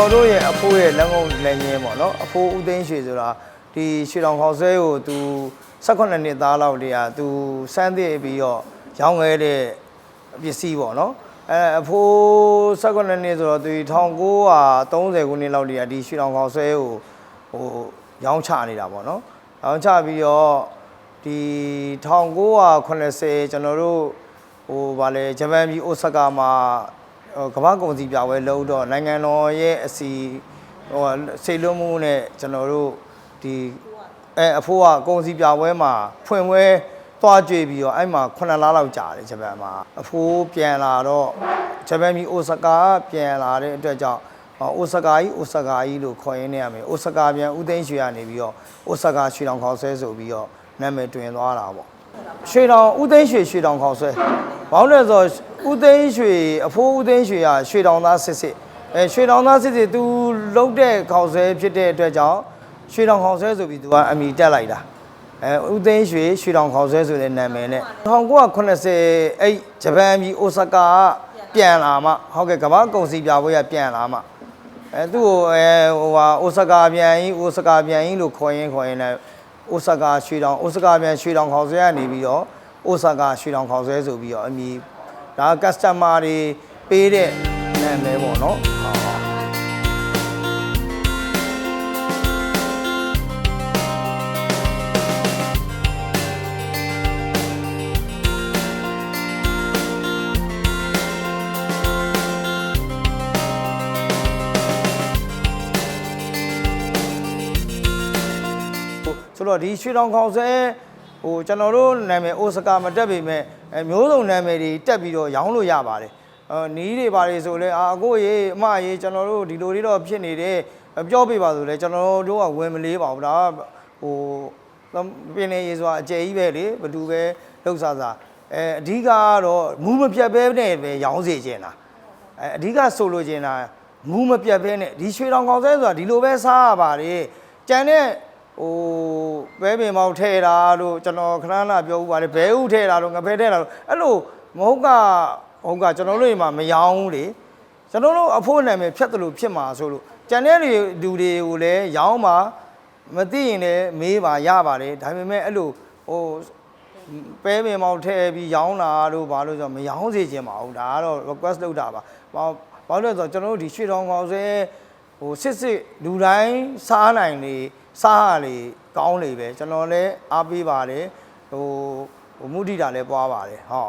တော်တို့ရဲ့အဖိုးရဲ့လက်ငုံလက်ငင်းပေါ့နော်အဖိုးဦးသိန်းရွှေဆိုတာဒီရွှေတောင်ခေါက်ဆွဲကိုသူ18နှစ်သားလောက်တည်းကသူစမ်းသစ်ပြီးတော့ရောင်းခဲ့တဲ့ပစ္စည်းပေါ့နော်အဲအဖိုး18နှစ်ဆိုတော့သူ1930ခုနှစ်လောက်တည်းကဒီရွှေတောင်ခေါက်ဆွဲကိုဟိုရောင်းချနေတာပေါ့နော်ရောင်းချပြီးတော့ဒီ1980ကျွန်တော်တို့ဟိုဗာလဲဂျပန်ပြည်အိုဆာကာမှာဟို ကမ္ဘာကုန်စည်ပြပွဲလုံးတော့နိုင်ငံတော်ရဲ့အစီဟိုစေလွတ်မှုနဲ့ကျွန်တော်တို့ဒီအဲအဖိုးကကုန်စည်ပြပွဲမှာဖွင့်ပွဲသွားကြွေပြီးတော့အဲ့မှာ9လလောက်ကြာတယ်ဂျပန်မှာအဖိုးပြန်လာတော့ဂျပန်ပြည်အိုဆာကာပြန်လာတဲ့အတွက်ကြောင့်အိုဆာကာကြီးအိုဆာကာကြီးလို့ခေါ်ရင်းနေရမယ်အိုဆာကာပြန်ဦးသိန်းရွှေကနေပြီးတော့အိုဆာကာရွှေတောင်ခေါက်ဆဲဆိုပြီးတော့နာမည်တွင်သွားတာပေါ့ ရွှေတောင်ဦးသိန်းရွှေရွှေတောင်ခေါက်ဆွဲဘောင်းလဲဆိုဦးသိန်းရွှေအဖိုးဦးသိန်းရွှေကရွှေတောင်သားစစ်စစ်အဲရွှေတောင်သားစစ်စစ်သူလုတ်တဲ့ခေါက်ဆွဲဖြစ်တဲ့အတွက်ကြောင့်ရွှေတောင်ခေါက်ဆွဲဆိုပြီးသူကအမိတက်လိုက်တာအဲဦးသိန်းရွှေရွှေတောင်ခေါက်ဆွဲဆိုတဲ့နာမည်နဲ့1980အဲ့ဂျပန်ပြည်အိုဆာကာကပြန်လာမှဟုတ်ကဲ့ကမ္ဘာကုန်စည်ပြပွဲကပြန်လာမှအဲသူ့ကိုအဲဟိုဟာအိုဆာကာပြန်ကြီးအိုဆာကာပြန်ကြီးလို့ခေါ်ရင်းခေါ်ရင်းနဲ့ အိုဆာကာရွှေတောင်အိုဆာကာပြန်ရွှေတောင်ခေါက်ဆွဲကနေပြီးတော့အိုဆာကာရွှေတောင်ခေါက်ဆွဲဆိုပြီးတော့အမည်ဒါကစတမာတွေပေးတဲ့နာမည်ပေါ့နော် တော့ဒီရွှေတောင်ခေါက်ဆွဲဟိုကျွန်တော်တို့နာမည်အိုဆာကာမတက်ပေမဲ့အဲမျိုးစုံနာမည်တွေတက်ပြီးတော့ရောင်းလို့ရပါတယ်အဲနီးတွေပါလေဆိုလဲအာအကိုရေအမရေကျွန်တော်တို့ဒီလိုလေးတော့ဖြစ်နေတယ်ပြောပြပါဆိုလဲကျွန်တော်တို့ကဝင်မလေးပါဘူးဒါဟိုပင်နေရေဆိုတာအကျယ်ကြီးပဲလေဘယ်သူပဲလှုပ်စားစားအဲအဓိကကတော့မူးမပြတ်ပဲနဲ့ပဲရောင်းစေချင်တာအဲအဓိကဆိုလိုချင်တာမူးမပြတ်ပဲနဲ့ဒီရွှေတောင်ကောင်ဆဲဆိုတာဒီလိုပဲစားရပါတယ်ကြံတဲ့ ဟိုဘဲပင်မောက်ထဲတာလို့ကျွန်တော်ခဏခဏပြောဥပါတယ်ဘဲဥထဲတာလို့ငဖဲထဲတာလို့အဲ့လိုမဟုတ်ကဟုတ်ကကျွန်တော်တို့အိမ်မှာမရောဘူးလေကျွန်တော်တို့အဖို့နာမည်ဖြတ်တယ်လို့ဖြစ်မှာဆိုလို့ကြံတဲ့လူတွေကိုလည်းရောင်းမှာမသိရင်လည်းမေးပါရပါတယ်ဒါပေမဲ့အဲ့လိုဟိုပဲပင်မောက်ထဲပြီးရောင်းတာလို့ဘာလို့ဆိုတော့မရောင်းစေချင်ပါဘူးဒါကတော့ request လုပ်တာပါဘာဘာလို့လဲဆိုတော့ကျွန်တော်တို့ဒီရွှေတောင်ကောင်ဆဲဟိုစစ်စစ်လူတိုင်းစားနိုင်လေ စားရလေကောင်းလေပဲကျွန်တော်လည်းအားပေးပါတယ်ဟိုဟိုမုဒိတာလည်းပွားပါတယ်ဟော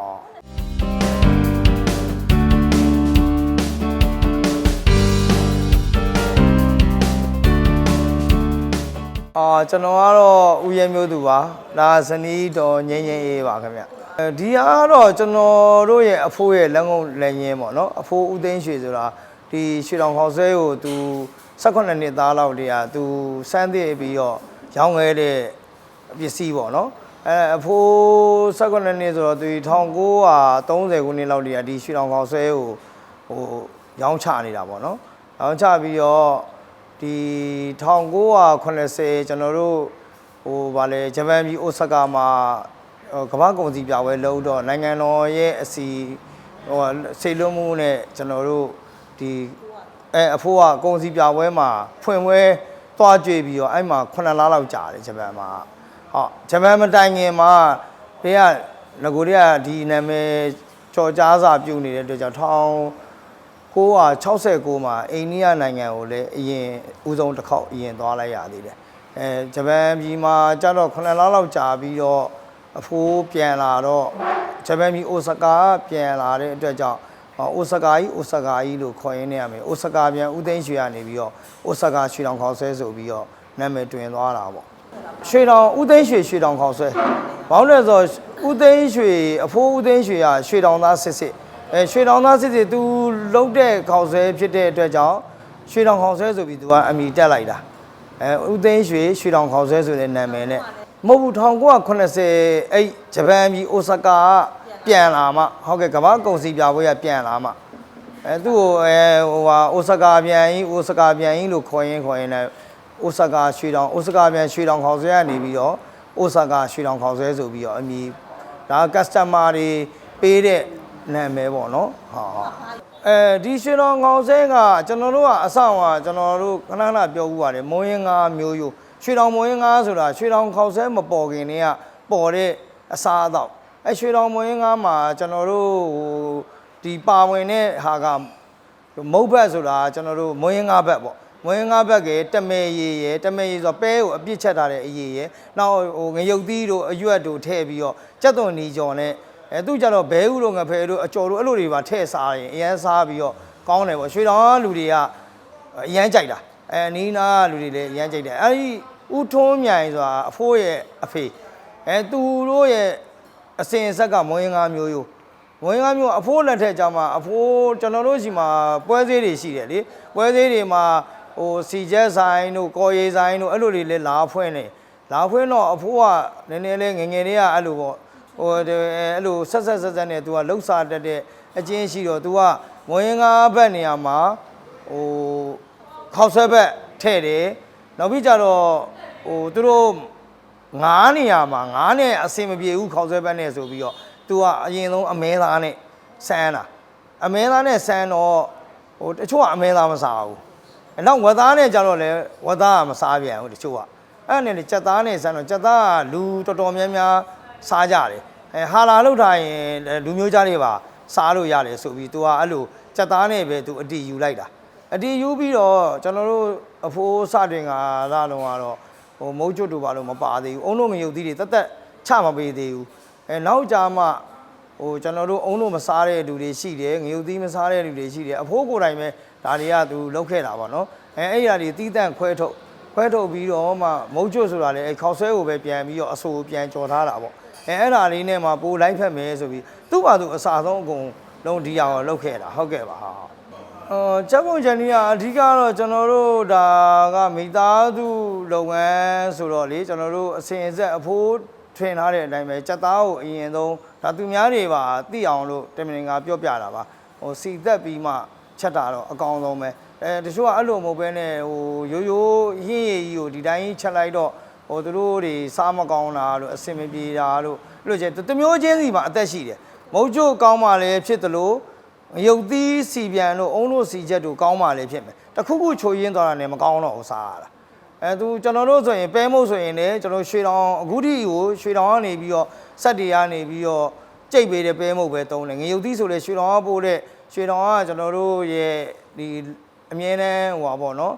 အာကျွန်တော်ကတော့ဦးရဲမျိုးသူပါဒါဇနီးတော်ငင်းငင်းအေးပါခင်ဗျအဲဒီကတော့ကျွန်တော်တို့ရဲ့အဖိုးရဲ့လက်ငုံလက်ငင်းပေါ့နော်အဖိုးဦးသိန်းရွှေဆိုတာဒီရွှေတောင်ခေါက်ဆွဲကိုသူ 18နှစ်သားလောက်တည်းကသူစမ်းသစ်ပြီးတော့ရောင်းခဲ့တဲ့ပစ္စည်းပေါ့နော်အဲအဖိုး18နှစ်ဆိုတော့သူ1930ခုနှစ်လောက်တည်းကဒီရွှေတောင်ခေါက်ဆွဲကိုဟိုရောင်းချနေတာပေါ့နော်ရောင်းချပြီးတော့ဒီ1980ကျွန်တော်တို့ဟိုဗာလဲဂျပန်ပြည်အိုဆာကာမှာဟိုကမ္ဘာကုန်စည်ပြပွဲလုံးတော့နိုင်ငံတော်ရဲ့အစီဟိုစေလွတ်မှုနဲ့ကျွန်တော်တို့ဒီ အဲအဖိုးကကုန်စည်ပြပွဲမှာဖွင့်ပွဲသွားကြွေပြီးတော့အဲ့မှာ9လလောက်ကြာတယ်ဂျပန်မှာဟုတ်ဂျပန်မတိုင်ခင်မှာတေကငကိုတွေကဒီနာမည်ကြော်ကြားစာပြုနေတဲ့အတွက်ကြောင့်ထောင်969မှာအိန္ဒိယနိုင်ငံကိုလည်းအရင်ဦးဆုံးတစ်ခေါက်အရင်သွားလိုက်ရသေးတယ်အဲဂျပန်ပြည်မှာကျတော့9လလောက်ကြာပြီးတော့အဖိုးပြန်လာတော့ဂျပန်ပြည်အိုဆာကာပြန်လာတဲ့အတွက်ကြောင့် အိုဆာကာကြီးအိုဆာကာကြီးလို့ခေါ်ရင်းနေရမယ်အိုဆာကာပြန်ဦးသိန်းရွှေကနေပြီးတော့အိုဆာကာရွှေတောင်ခေါက်ဆွဲဆိုပြီးတော့နာမည်တွင်သွားတာပေါ့ရွှေတောင်ဦးသိန်းရွှေရွှေတောင်ခေါက်ဆွဲဘောင်းလဲဆိုဦးသိန်းရွှေအဖိုးဦးသိန်းရွှေကရွှေတောင်သားစစ်စစ်အဲရွှေတောင်သားစစ်စစ်သူလုတ်တဲ့ခေါက်ဆွဲဖြစ်တဲ့အတွက်ကြောင့်ရွှေတောင်ခေါက်ဆွဲဆိုပြီးသူကအမိတက်လိုက်တာအဲဦးသိန်းရွှေရွှေတောင်ခေါက်ဆွဲဆိုတဲ့နာမည်နဲ့မဟုတ်ဘူး1980အဲ့ဂျပန်ပြည်အိုဆာကာက ပြန်လာမှဟုတ်ကဲ့ကမ္ဘာကုန်စည်ပြပွဲကပြန်လာမှအဲသူ့ကိုအဲဟိုဟာအိုဆာကာပြန်ကြီးအိုဆာကာပြန်ကြီးလို့ခေါ်ရင်းခေါ်ရင်းနဲ့အိုဆာကာရွှေတောင်အိုဆာကာပြန်ရွှေတောင်ခေါက်ဆွဲကနေပြီးတော့အိုဆာကာရွှေတောင်ခေါက်ဆွဲဆိုပြီးတော့အမည်ဒါကစတမာတွေပေးတဲ့နာမည်ပေါ့နော်ဟာဟာအဲဒီရွှေတော်ငေါင်ဆဲကကျွန်တော်တို့ကအဆောင်ကကျွန်တော်တို့ခဏခဏပြောဦးပါတယ်မုံရင်ငါမျိုးယိုရွှေတော်မုံရင်ငါဆိုတာရွှေတော်ခေါင်ဆဲမပေါ်ခင်တည်းကပေါ်တဲ့အစားအသောက် အဲရွှေတော်မုံရင်ငါမှာကျွန်တော်တို့ဟိုဒီပါဝင်တဲ့ဟာကမုတ်ဘက်ဆိုတာကျွန်တော်တို့မွေးငါဘက်ပေါ့မွေးငါဘက်ကတမဲရည်ရယ်တမဲရည်ဆိုတော့ပဲကိုအပြစ်ချက်ထားတဲ့အရည်ရယ်နောက်ဟိုငရုတ်သီးတို့အရွက်တို့ထည့်ပြီးတော့ကြက်သွန်နီကြော်နဲ့အဲသူကြတော့ဘဲဥတို့ငဖဲတို့အကြော်တို့အဲ့လိုတွေပါထည့်စားရင်အရန်စားပြီးတော့ကောင်းတယ်ပေါ့ရွှေတောင်ကလူတွေကအရန်ကြိုက်တာအဲနီးနားကလူတွေလည်းအရန်ကြိုက်တယ်အဲဒီဥထုံးမြိုင်ဆိုတာအဖိုးရဲ့အဖေအဲသူတို့ရဲ့ အစင်အဆက်ကမွေးငါမျိုးရိုးဝင်ကားမျိုးအဖိုးလက်ထက်ကြမှာအဖိုးကျွန်တော်တို့ရှိမှာပွဲသေးတွေရှိတယ်လေပွဲသေးတွေမှာဟိုစီချက်ဆိုင်တို့ကော်ရီဆိုင်တို့အဲ့လိုတွေလည်းလာဖွင့်နေလာဖွင့်တော့အဖိုးကနည်းနည်းလေးငယ်ငယ်လေးကအဲ့လိုပေါ့ဟိုဒီအဲ့လိုဆက်ဆက်ဆက်ဆက်နဲ့ तू ကလှုပ်ရှားတတ်တဲ့အချင်းရှိတော့ तू ကဝင်ကားဘက်နေရာမှာဟိုခောက်ဆွဲဘက်ထဲ့တယ်နောက်ပြီးကြတော့ဟိုသူတို့ ငားနေရမှာငားနဲ့အစင်မပြေဘူးခေါင်းဆွဲပန်းနဲ့ဆိုပြီးတော့သူကအရင်ဆုံးအမဲသားနဲ့ဆန်းတာအမဲသားနဲ့ဆန်းတော့ဟိုတချို့ကအမဲသားမစားဘူးအနောက်ဝက်သားနဲ့ကြတော့လေဝက်သားကမစားပြန်ဘူးတချို့ကအဲ့နဲ့လေကြက်သားနဲ့ဆန်းတော့ကြက်သားကလူတော်တော်များများစားကြတယ်အဲဟာလာလောက်ထားရင်လူမျိုးကြားတွေပါစားလို့ရတယ်ဆိုပြီးသူကအဲ့လိုကြက်သားနဲ့ပဲသူအတီယူလိုက်တာအတီယူပြီးတော့ကျွန်တော်တို့အဖိုးစတင်ကသားလုံးကတော့ ဟိုမုတ်ကျွတ်တို့ဘာလို့မပါသေးဘူးအုံတို့မယုတ်သီးတွေတက်တက်ချမပေးသေးဘူးအဲနောက်ကြမှဟိုကျွန်တော်တို့အုံတို့မစားတဲ့လူတွေရှိတယ်ငယုတ်သီးမစားတဲ့လူတွေရှိတယ်အဖိုးကိုယ်တိုင်ပဲဒါတွေကသူလောက်ခဲ့တာပေါ့နော်အဲအဲ့ဒီအရာတွေတီးတန့်ခွဲထုတ်ခွဲထုတ်ပြီးတော့မှမုတ်ကျွတ်ဆိုတာလေအဲခေါက်ဆွဲကိုပဲပြန်ပြီးတော့အဆိုပြန်ကြော်ထားတာပေါ့အဲအဲ့ဒါလေးနဲ့မှပိုလိုက်ဖက်မယ်ဆိုပြီးသူ့ဘာသူအစာဆုံးအကုန်လုံးဒီအောင်လောက်ခဲ့တာဟုတ်ကဲ့ပါဟာ အော်ချက်ပုံချန်ကြီးကအဓိကတော့ကျွန်တော်တို့ဒါကမိသားစုလုပ်ငန်းဆိုတော့လေကျွန်တော်တို့အစဉ်အဆက်အဖိုးထွင်ထားတဲ့အတိုင်းပဲစက်သားကိုအရင်ဆုံးဒါသူများတွေပါသိအောင်လို့တမင်ကပြောပြတာပါဟိုစီသက်ပြီးမှချက်တာတော့အကောင်းဆုံးပဲအဲတချို့ကအဲ့လိုမဟုတ်ဘဲနဲ့ဟိုရိုးရိုးဟင်းရည်ကြီးကိုဒီတိုင်းချက်လိုက်တော့ဟိုသူတို့တွေစားမကောင်းတာလို့အစင်မပြေတာလို့အဲ့လိုကျတမျိုးချင်းစီမှာအသက်ရှိတယ်မဟုတ်ကျို့ကောင်းမှလည်းဖြစ်တယ်လို့ ရုပ်သီးစီပြန်တို့အုံတို့စီချက်တို့ကောင်းမှလည်းဖြစ်မယ်တခုခုချိုရင်းသွားတာနဲ့မကောင်းတော့ဘူးစားရတာအဲသူကျွန်တော်တို့ဆိုရင်ပဲမုတ်ဆိုရင်လည်းကျွန်တော်ရွှေတောင်အခုထိကိုရွှေတောင်ကနေပြီးတော့စက်တွေကနေပြီးတော့ကြိတ်ပေးတဲ့ပဲမုတ်ပဲတုံးတယ်ငရုတ်သီးဆိုလည်းရွှေတောင်ကပို့တဲ့ရွှေတောင်ကကျွန်တော်တို့ရဲ့ဒီအမြဲတမ်းဟိုပါပေါ့နော်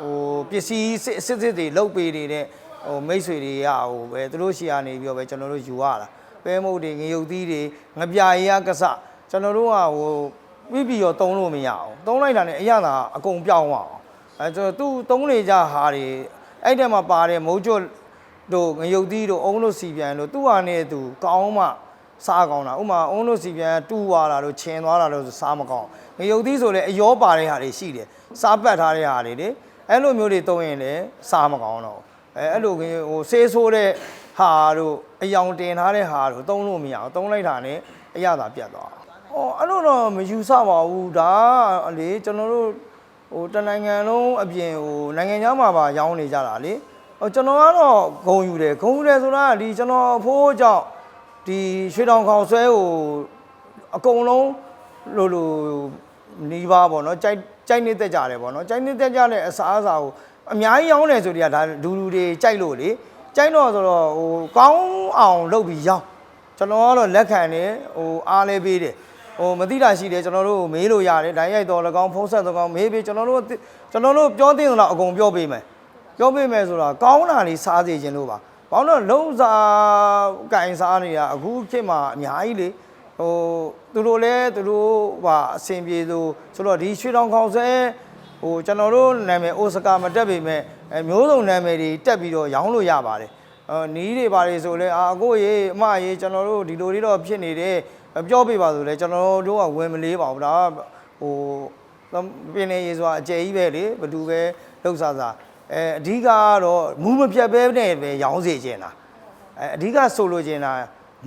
ဟိုပစ္စည်းစစ်စစ်စစ်တွေလုတ်ပေးနေတဲ့ဟိုမိတ်ဆွေတွေကဟိုပဲသူတို့ရှီကနေပြီးတော့ပဲကျွန်တော်တို့ယူရတာပဲမုတ်တွေငရုတ်သီးတွေငပြာရီကကစ ကျွန်တော်တို့ကဟိုပြီးပြီးတော့တုံးလို့မရအောင်တုံးလိုက်တာနဲ့အရသာအကုန်ပြောင်းသွားအောင်အဲကျွန်တော်သူတုံးနေကြဟာတွေအဲ့ထဲမှာပါတဲ့မိုးကျွတ်တို့ငရုတ်သီးတို့အုံးလို့စီပြန်လို့သူ့ဟာနဲ့သူကောင်းမှစားကောင်းတာဥမာအုံးလို့စီပြန်တူသွားတာလို့ခြင်သွားတာလို့ဆိုစားမကောင်းငရုတ်သီးဆိုလည်းအယောပါတဲ့ဟာတွေရှိတယ်စားပတ်ထားတဲ့ဟာတွေလေအဲ့လိုမျိုးတွေတုံးရင်လည်းစားမကောင်းတော့အဲအဲ့လိုဟိုဆေးဆိုးတဲ့ဟာတို့အယောင်တင်ထားတဲ့ဟာတို့တုံးလို့မရအောင်တုံးလိုက်တာနဲ့အရသာပြတ်သွား။ အော်အဲ့လိုတော့မယူဆပါဘူးဒါကလေကျွန်တော်တို့ဟိုတနိုင်ငံလုံးအပြင်ဟိုနိုင်ငံခြားမှာပါရောင်းနေကြတာလေ။ဟိုကျွန်တော်ကတော့ဂုံယူတယ်ဂုံယူတယ်ဆိုတာကဒီကျွန်တော်အဖိုးကြောင့်ဒီရွှေတောင်ခေါင်ဆွဲကိုအကုန်လုံးလိုလိုနီးပါးပေါ့နော်ကြိုက်ကြိုက်နေတတ်ကြတယ်ပေါ့နော်ကြိုက်နေတတ်ကြတဲ့အစားအစာကိုအများကြီးရောင်းတယ်ဆိုတော့ဒါလူလူတွေကြိုက်လို့လေကြိုက်တော့ဆိုတော့ဟိုကောင်းအောင်လုပ်ပြီးရောင်းကျွန်တော်ကတော့လက်ခံနေဟိုအားလေးပေးတယ် ဟိုမသိတာရှိတယ်ကျွန်တော်တို့မေးလို့ရတယ်ဒိုင်းရိုက်တော်၎င်းဖုံးဆက်တော်၎င်းမေးပေးကျွန်တော်တို့ကျွန်တော်တို့ပြောတင်တော့အကုန်ပြောပေးမယ်ပြောပေးမယ်ဆိုတာကောင်းတာလေးစားစေခြင်းလို့ပါဘာလို့လဲလုံးစားကင်စားနေတာအခုခေတ်မှာအများကြီးလေဟိုသူတို့လည်းသူတို့ဟာအဆင်ပြေသူဆိုတော့ဒီရွှေတောင်ခေါင်ဆဲဟိုကျွန်တော်တို့နာမည်အိုစကာမတက်ပေမဲ့အဲမျိုးစုံနာမည်တွေတက်ပြီးတော့ရောင်းလို့ရပါတယ်အော်နီးတွေပါလေဆိုလဲအာအကိုရေအမရေကျွန်တော်တို့ဒီလိုလေးတော့ဖြစ်နေတယ် ပြောပြပါဆိုလဲကျွန်တော်တို့ကဝင်မလေးပါဘူးဒါကဟိုပင်နေရေဆိုတာအကျယ်ကြီးပဲလေဘယ်သူပဲလှုပ်စားစားအဲအဓိကကတော့မူးမပြတ်ပဲနဲ့ပဲရောင်းစေချင်တာအဲအဓိကဆိုလိုချင်တာ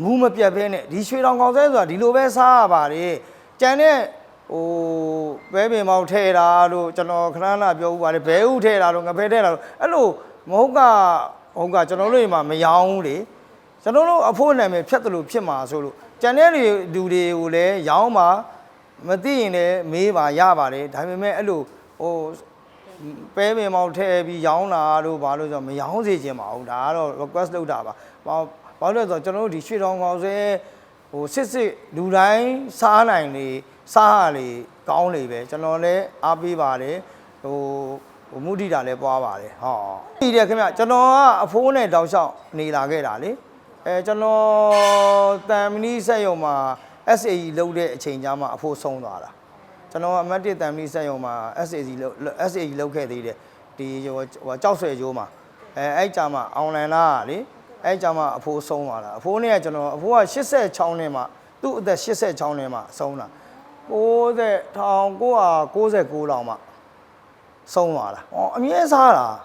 မူးမပြတ်ပဲနဲ့ဒီရွှေတောင်ကောင်ဆဲဆိုတာဒီလိုပဲစားရပါတယ်ကြံတဲ့ဟိုဘဲပင်မောက်ထဲတာလို့ကျွန်တော်ခဏခဏပြောဥပါတယ်ဘဲဥထဲတာလို့ငဖဲထဲတာလို့အဲ့လိုမဟုတ်ကဟုတ်ကကျွန်တော်တို့တွေမှာမရောဘူးလေကျွန်တော်တို့အဖို့နာမည်ဖြတ်တယ်လို့ဖြစ်မှာဆိုလို့ ကျန်တဲ့လူတွေကိုလည်းရောင်းပါမသိရင်လည်းမေးပါရပါတယ်ဒါပေမဲ့အဲ့လိုဟိုပဲပင်မောက်ထည့်ပြီးရောင်းတာတို့ဘာလို့ဆိုတော့မရောင်းစေချင်ပါဘူးဒါကတော့ request လုပ်တာပါဘာဘာလို့လဲဆိုတော့ကျွန်တော်တို့ဒီရွှေတောင်ကောင်ဆဲဟိုစစ်စစ်လူတိုင်းစားနိုင်လေစားရလေကောင်းလေပဲကျွန်တော်လည်းအားပေးပါတယ်ဟိုဟိုမုဒိတာလည်းပွားပါတယ်ဟောဒီတယ်ခင်ဗျကျွန်တော်ကအဖိုးနဲ့တောက်လျှောက်နေလာခဲ့တာလေ အဲကျွန်တော်တန်မဏိဆက်ရုံမှာ SAE လုပ်တဲ့အချိန်ကြာမှအဖိုးဆုံးသွားတာကျွန်တော်အမတ်တစ်တန်မီစက်ရုံမှာ SAC လောက် SAE လောက်ခဲ့သေးတယ်ဒီဟိုဟိုကြောက်ဆွဲကျိုးမှာအဲအဲ့ကြမှာအောင်လန်လာကလေအဲ့ကြမှာအဖိုးဆုံးသွားတာအဖိုးနဲ့ကကျွန်တော်အဖိုးက86နှစ်မှာသူ့အသက်86နှစ်မှာဆုံးတာ90 1999လောက်မှာဆုံးသွားတာအော်အမြဲစားတာအော်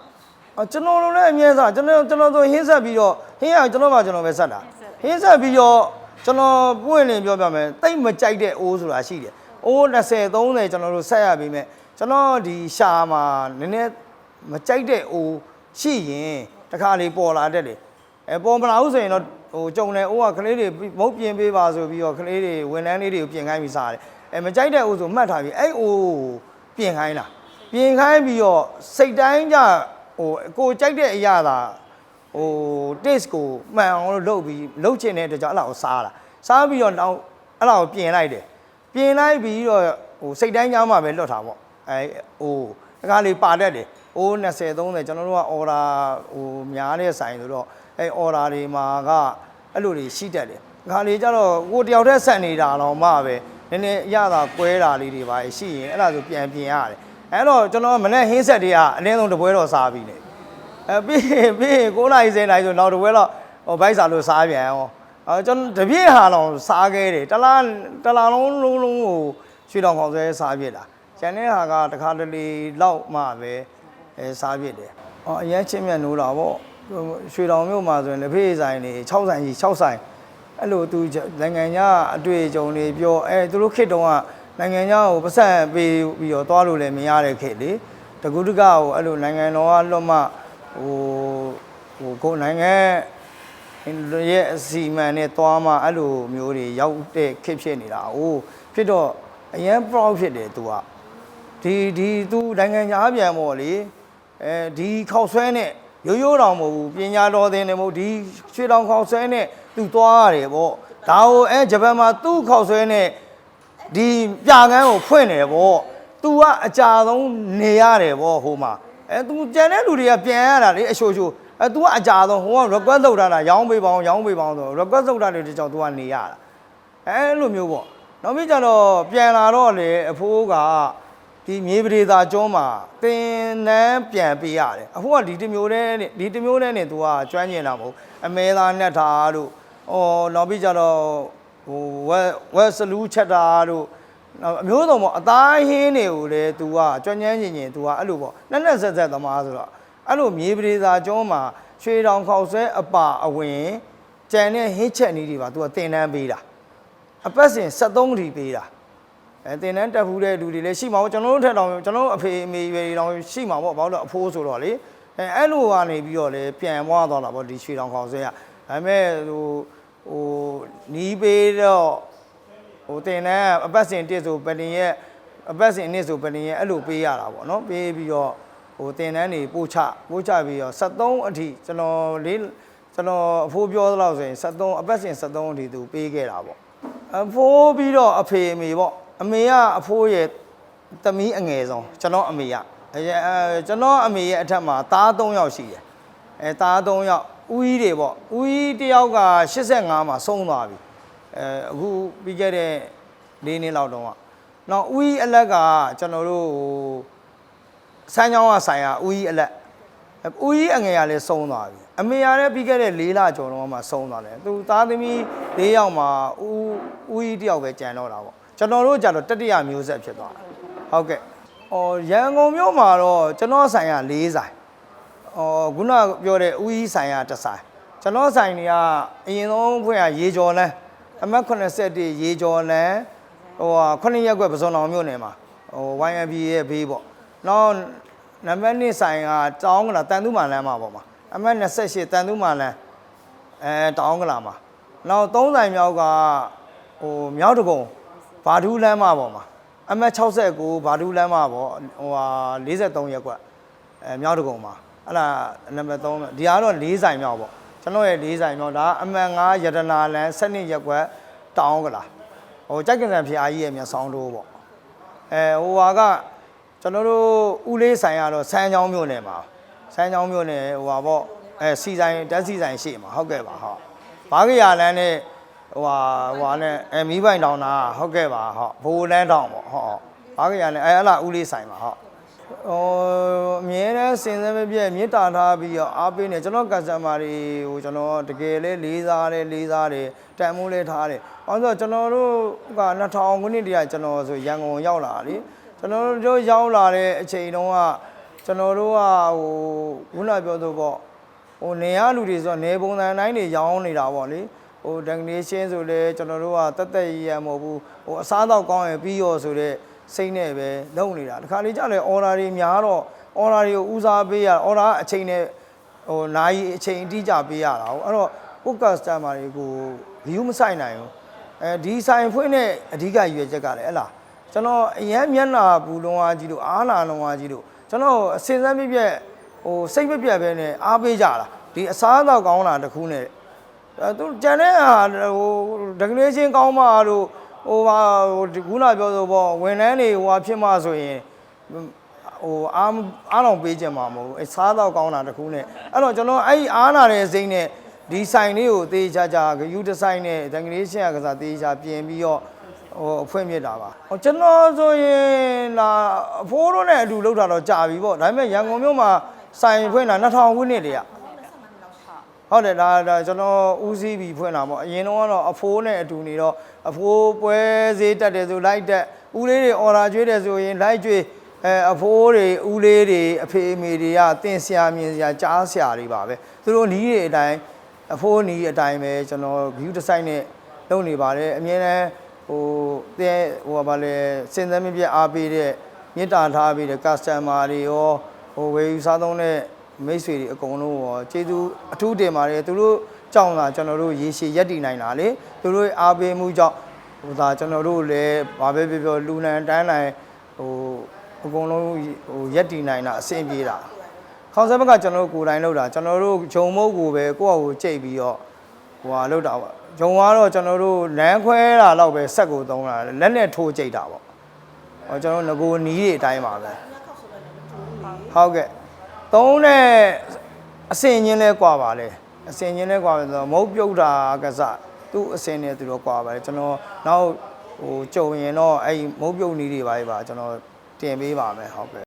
ကျွန်တော်တို့လည်းအမြဲစားကျွန်တော်ကျွန်တော်တို့ဟင်းဆက်ပြီးတော့ဟင်းရကျွန်တော်ကကျွန်တော်ပဲဆက်တာဟင်းဆက်ပြီးတော့ကျွန်တော်ပွင့်လင်ပြောပြမယ်တိတ်မကြိုက်တဲ့အိုးဆိုတာရှိတယ်အိုး20 30ကျွန်တော်တို့ဆက်ရပြီးမဲ့ကျွန်တော်ဒီရှာမှာနည်းနည်းမကြိုက်တဲ့အိုးရှိရင်တခါလေးပေါ်လာတတ်တယ်အဲပေါ်မလာဘူးဆိုရင်တော့ဟိုကြုံတယ်အိုးကကလေးတွေမုတ်ပြင်ပေးပါဆိုပြီးတော့ကလေးတွေဝန်ထမ်းလေးတွေကိုပြင်ခိုင်းပြီးစားတယ်အဲမကြိုက်တဲ့အိုးဆိုမှတ်ထားပြီးအဲ့အိုးကိုပြင်ခိုင်းတာပြင်ခိုင်းပြီးတော့စိတ်တိုင်းကြ ဟိုကိုကြိုက်တဲ့အရာသာဟို taste ကိုမှန်အောင်လို့လုပ်ပြီးလုပ်ချင်တဲ့အတွက်ကြောင့်အဲ့လောက်စားတာစားပြီးတော့နောက်အဲ့လောက်ပြင်လိုက်တယ်ပြင်လိုက်ပြီးတော့ဟိုစိတ်တိုင်းကြားမှာပဲလွတ်တာပေါ့အဲဟိုတကားလေးပါတတ်တယ်ဟို20 30ကျွန်တော်တို့က order ဟိုများတဲ့ဆိုင်ဆိုတော့အဲ order တွေမှာကအဲ့လိုတွေရှိတတ်တယ်ခါလေးကျတော့ကိုတယောက်တည်းဆက်နေတာတော့မှပဲနည်းနည်းအရသာကွဲတာလေးတွေပါရှိရင်အဲ့ဒါဆိုပြန်ပြင်ရတယ် အဲ့တော့ကျွန်တော်မနေ့ဟင်းဆက်တွေကအနည်းဆုံးတစ်ပွဲတော့စားပြီးနေအဲပြီးရင်ပြီးရင်9နာရီ10နာရီဆိုနောက်တစ်ပွဲတော့ဟိုဘိုက်စာလို့စားပြန်အောင်အဲကျွန်တော်တပြည့်ဟာတော့စားခဲ့တယ်တလားတလားလုံးလုံးလုံးကိုရွှေတောင်ခေါင်ဆွဲစားပြစ်တာကျန်တဲ့ဟာကတစ်ခါတလေလောက်မှပဲအဲစားပြစ်တယ်အော်အရင်ချင်းမြတ်နိုးတာပေါ့ရွှေတောင်မြို့မှာဆိုရင်လက်ဖေးဆိုင်တွေ6ဆိုင်ကြီး6ဆိုင်အဲ့လိုသူနိုင်ငံခြားအတွေ့အကြုံတွေပြောအဲသူတို့ခေတ်တုန်းက နိုင်ငံခြားကိုပတ်ဆက်ပေးပြီးတော့သွားလို့လည်းမရတဲ့ခေတ်လေတကူတကကိုအဲ့လိုနိုင်ငံတော်ကလွတ်မှဟိုဟိုကိုယ်နိုင်ငံရဲ့အစီအမံနဲ့သွားမှအဲ့လိုမျိုးတွေရောက်တဲ့ခေတ်ဖြစ်နေတာဟိုဖြစ်တော့အရန် proud ဖြစ်တယ် तू ကဒီဒီ तू နိုင်ငံခြားပြန်ပေါ့လေအဲဒီခောက်ဆွဲနဲ့ရိုးရိုးတောင်မဟုတ်ဘူးပညာတော်သင်တယ်မဟုတ်ဒီရွှေတောင်ခောက်ဆွဲနဲ့ तू သွားရတယ်ပေါ့ဒါဟိုအဲဂျပန်မှာသူ့ခောက်ဆွဲနဲ့ ဒီပြကန်းကိုဖွင့်တယ်ဗော तू ကအကြာဆုံးနေရတယ်ဗောဟိုမှာအဲ तू ကြံတဲ့လူတွေကပြန်ရတာလေအရှိုရှိုအဲ तू ကအကြာဆုံးဟိုက request လုပ်ထားတာရောင်းပေးပါအောင်ရောင်းပေးပါအောင်ဆို request လုပ်တာတွေတကြောင် तू ကနေရတာအဲလိုမျိုးဗောနောက်ပြီးကြတော့ပြန်လာတော့လေအဖိုးကဒီမြေပရိသာကျွန်းမှာတင်နန်းပြန်ပေးရတယ်အဖိုးကဒီတစ်မျိုးနဲ့ဒီတစ်မျိုးနဲ့နေ तू ကကျွမ်းကျင်တာမဟုတ်အမဲသားနဲ့ထားတို့ဩနောက်ပြီးကြတော့ ဟိုဝက်ဝက်စလူးချက်တာတို့ နောက်အမျိုးစုံပေါ့အသားဟင်းတွေကိုလည်း तू ကကြွညမ်းညင်ညင် तू ကအဲ့လိုပေါ့နဲ့နဲ့ဆက်ဆက်သမားဆိုတော့အဲ့လိုမြေပရိသာကျောင်းမှာရွှေတောင်ခေါက်ဆွဲအပါအဝင်ကြံတဲ့ဟင်းချက်နည်းတွေပါ तू ကတင်တန်းပေးတာအပတ်စဉ်73တီပေးတာအဲတင်တန်းတက်ဖူးတဲ့လူတွေလည်းရှိမှာပေါ့ကျွန်တော်တို့ထက်တောင်ကျွန်တော်တို့အဖေအမေရွယ်တွေတောင်ရှိမှာပေါ့ဘာလို့လဲအဖိုးဆိုတော့လေအဲအဲ့လိုကနေပြီးတော့လေပြန်မွားသွားတာပေါ့ဒီရွှေတောင်ခေါက်ဆွဲကဒါပေမဲ့ဟို ဟိုနီးပေးတော့ဟိုတင်တန်းကအပတ်စဉ်တစ်ဆိုပတင်ရဲ့အပတ်စဉ်နှစ်ဆိုပတင်ရဲ့အဲ့လိုပေးရတာပေါ့နော်ပေးပြီးတော့ဟိုတင်တန်းတွေပို့ချပို့ချပြီးတော့73အထိကျွန်တော်လေးကျွန်တော်အဖိုးပြောသလောက်ဆိုရင်73အပတ်စဉ်73အထိသူပေးခဲ့တာပေါ့အဖိုးပြီးတော့အဖေအမေပေါ့အမေကအဖိုးရဲ့သမီးအငယ်ဆုံးကျွန်တော်အမေကအဲအဲကျွန်တော်အမေရဲ့အထက်မှာသား3ယောက်ရှိတယ်အဲသား3ယောက် ဦးကြီးတွေပေါ့ဦးကြီးတစ်ယောက်က85မှာဆုံးသွားပြီအဲအခုပြီးခဲ့တဲ့၄နှစ်လောက်တုန်းကနောက်ဦးကြီးအလက်ကကျွန်တော်တို့ဟိုစမ်းချောင်းကဆိုင်ရဦးကြီးအလက်ဦးကြီးအငယ်ကလည်းဆုံးသွားပြီအမေကလည်းပြီးခဲ့တဲ့၄လကျော်တော့မှဆုံးသွားတယ်သူသားသမီး၄ယောက်မှာဦးဦးကြီးတစ်ယောက်ပဲကြံတော့တာပေါ့ကျွန်တော်တို့ကြတော့တတိယမျိုးဆက်ဖြစ်သွားတာဟုတ်ကဲ့အော်ရန်ကုန်မြို့မှာတော့ကျွန်တော်ဆိုင်ရ၄ဆိုင် အော်ခုနပြောတဲ့ဦးကြီးဆိုင်ရတစ်ဆိုင်ကျွန်တော်ဆိုင်တွေကအရင်ဆုံးဖွင့်ရရေကျော်လန်းအမတ်81ရေကျော်လန်းဟိုဟာခုနှစ်ရက်ကွက်ပစုံတော်မြို့နယ်မှာဟို YMB ရဲ့ဘေးပေါ့နောက်နံပါတ်2ဆိုင်ကတောင်းကလာတန်သူမာလန်းမှာပေါ့မှာအမတ်28တန်သူမာလန်းအဲတောင်းကလာမှာနောက်3ဆိုင်မြောက်ကဟိုမြောက်တကုံဘာဒူးလမ်းမပေါ်မှာအမတ်69ဘာဒူးလမ်းမပေါ်ဟိုဟာ43ရက်ကွက်အဲမြောက်တကုံမှာ အဲ့ဒါနံပါတ်3ဒီကတော့၄ဆိုင်မြောက်ပေါ့ကျွန်တော်ရဲ့၄ဆိုင်မြောက်ဒါအမတ်9ရတနာလမ်း7ရက်ကွက်တောင်းကလာဟိုကြိုက်ကင်ဆန်ဖျားကြီးရဲ့မျက်စောင်းတို့ပေါ့အဲဟိုဟာကကျွန်တော်တို့ဦးလေးဆိုင်ကတော့စမ်းချောင်းမြို့နယ်မှာစမ်းချောင်းမြို့နယ်ဟိုဟာပေါ့အဲစီဆိုင်တက်စီဆိုင်ရှိမှာဟုတ်ကဲ့ပါဟုတ်ဘာကရလမ်းနဲ့ဟိုဟာဟိုဟာနဲ့အဲမီးပိုင်တောင်တာဟုတ်ကဲ့ပါဟုတ်ဘိုးလန်းတောင်ပေါ့ဟုတ်ဟုတ်ဘာကြရလဲအဲအဲ့လားဦးလေးဆိုင်ပါဟုတ် ဟိုအမြဲတမ်းစင်စဲမပြည့်မေတ္တာထားပြီးတော့အားပေးနေကျွန်တော်ကစတမာတွေဟိုကျွန်တော်တကယ်လေးလေးစားတယ်လေးစားတယ်တန်မိုးလေးထားတယ်။ဘာလို့လဲဆိုတော့ကျွန်တော်တို့က2000ခုနှစ်တည်းကကျွန်တော်ဆိုရန်ကုန်ရောက်လာတာလေကျွန်တော်တို့ရောက်လာတဲ့အချိန်တုန်းကကျွန်တော်တို့ကဟိုခုနပြောသလိုပေါ့ဟိုနေရလူတွေဆိုတော့နေပုံစံတိုင်းတွေရောင်းနေတာပေါ့လေဟိုဒန်နေရှင်းဆိုလဲကျွန်တော်တို့ကတက်တက်ရရမဟုတ်ဘူးဟိုအစားတော့ကောင်းရင်ပြီးရောဆိုတဲ့ စိတ်နဲ့ပဲလုပ်နေတာဒီခါလေးကြလဲအော်ဒါတွေများတော့အော်ဒါတွေကိုဦးစားပေးရအော်ဒါအချိန်နဲ့ဟိုနိုင်အချိန်အတိအကျပေးရတာဟုတ်အဲ့တော့ကိုကစတမာတွေကို view မဆိုင်နိုင်ဘူးအဲဒီဆိုင်ဖွင့်တဲ့အဓိကရွေချက်ကလည်းဟဲ့လားကျွန်တော်အရန်မျက်နှာဘူးလုံးအားကြီးတို့အားနာလုံးအားကြီးတို့ကျွန်တော်အစင်စမ်းပြည့်ပြည့်ဟိုစိတ်မပြတ်ပဲနဲ့အားပေးကြတာဒီအစားအသောက်ကောင်းတာတစ်ခုနဲ့အဲသူကြံတဲ့ဟာဟိုဒကလေးချင်းကောင်းမှတို့ ဟိုဟာဟိုဒီခုနပြောဆိုပေါ့ဝန်ထမ်းတွေဟိုဟာဖြစ်မှဆိုရင်ဟိုအားအားလုံးပေးကြမှာမဟုတ်ဘူးအစားအသောက်ကောင်းတာတစ်ခုနဲ့အဲ့တော့ကျွန်တော်အဲ့ဒီအားနာတဲ့စိတ်နဲ့ဒီဆိုင်လေးကိုတေးချာချာဂယူဒီဇိုင်းနဲ့ဒကလေးချင်းကစားတေးချာပြင်ပြီးတော့ဟိုအဖွင့်မြစ်တာပါဟိုကျွန်တော်ဆိုရင်လာအဖိုးတို့နဲ့အတူလောက်တာတော့ကြာပြီပေါ့ဒါပေမဲ့ရန်ကုန်မြို့မှာဆိုင်ဖွင့်တာ2000ခုနှစ်တည်းက ဟုတ်တယ်ဒါဒါကျွန်တော်ဦးစီးပြီးဖွင့်တာပေါ့အရင်တော့ကတော့အဖိုးနဲ့အတူနေတော့အဖိုးပွဲဈေးတက်တယ်ဆိုလိုက်တက်ဦးလေးတွေအော်ဒါကျွေးတယ်ဆိုရင်လိုက်ကျွေးအဲအဖိုးတွေဦးလေးတွေအဖေအမေတွေကတင်ဆရာမြင်ဆရာကြားဆရာတွေပါပဲသူတို့နီးတွေအတိုင်းအဖိုးနီးအတိုင်းပဲကျွန်တော် view design နဲ့လုပ်နေပါတယ်အမြဲတမ်းဟိုတဲ့ဟိုဘာလဲစင်စမ်းမပြတ်အားပေးတဲ့မေတ္တာထားပေးတဲ့ customer တွေရောဟိုဝယ်ယူစားသုံးတဲ့ မိတ်ဆွေတွေအကုန်လုံးရောကျေးဇူးအထူးတင်ပါတယ်သူတို့ကြောင့်သာကျွန်တော်တို့ရေရှည်ရက်တည်နိုင်တာလေသူတို့ရဲ့အားပေးမှုကြောင့်ဟိုသာကျွန်တော်တို့လည်းဘာပဲပြောပြောလူနန်တန်းနိုင်ဟိုအကုန်လုံးဟိုရက်တည်နိုင်တာအဆင်ပြေတာခေါင်းဆက်ဘက်ကကျွန်တော်တို့ကိုယ်တိုင်လုပ်တာကျွန်တော်တို့ဂျုံမုတ်ကိုပဲကိုယ့်အကိုကြိတ်ပြီးတော့ဟိုဟာလုပ်တာပေါ့ဂျုံကတော့ကျွန်တော်တို့လမ်းခွဲတာတော့ပဲဆက်ကိုသုံးတာလက်နဲ့ထိုးကြိတ်တာပေါ့ဟောကျွန်တော်တို့ငကိုနီးတွေအတိုင်းပါပဲဟုတ်ကဲ့ သုံးတဲ့အစင်ချင်းလဲကွာပါလေအစင်ချင်းလဲကွာပါဆိုတော့မုတ်ပြုတ်တာကစားသူ့အစင်နဲ့သူတော့ကွာပါတယ်ကျွန်တော်နောက်ဟိုကြုံရင်တော့အဲ့ဒီမုတ်ပြုတ်နီးတွေပါပဲပါကျွန်တော်တင်ပေးပါမယ်ဟုတ်ကဲ့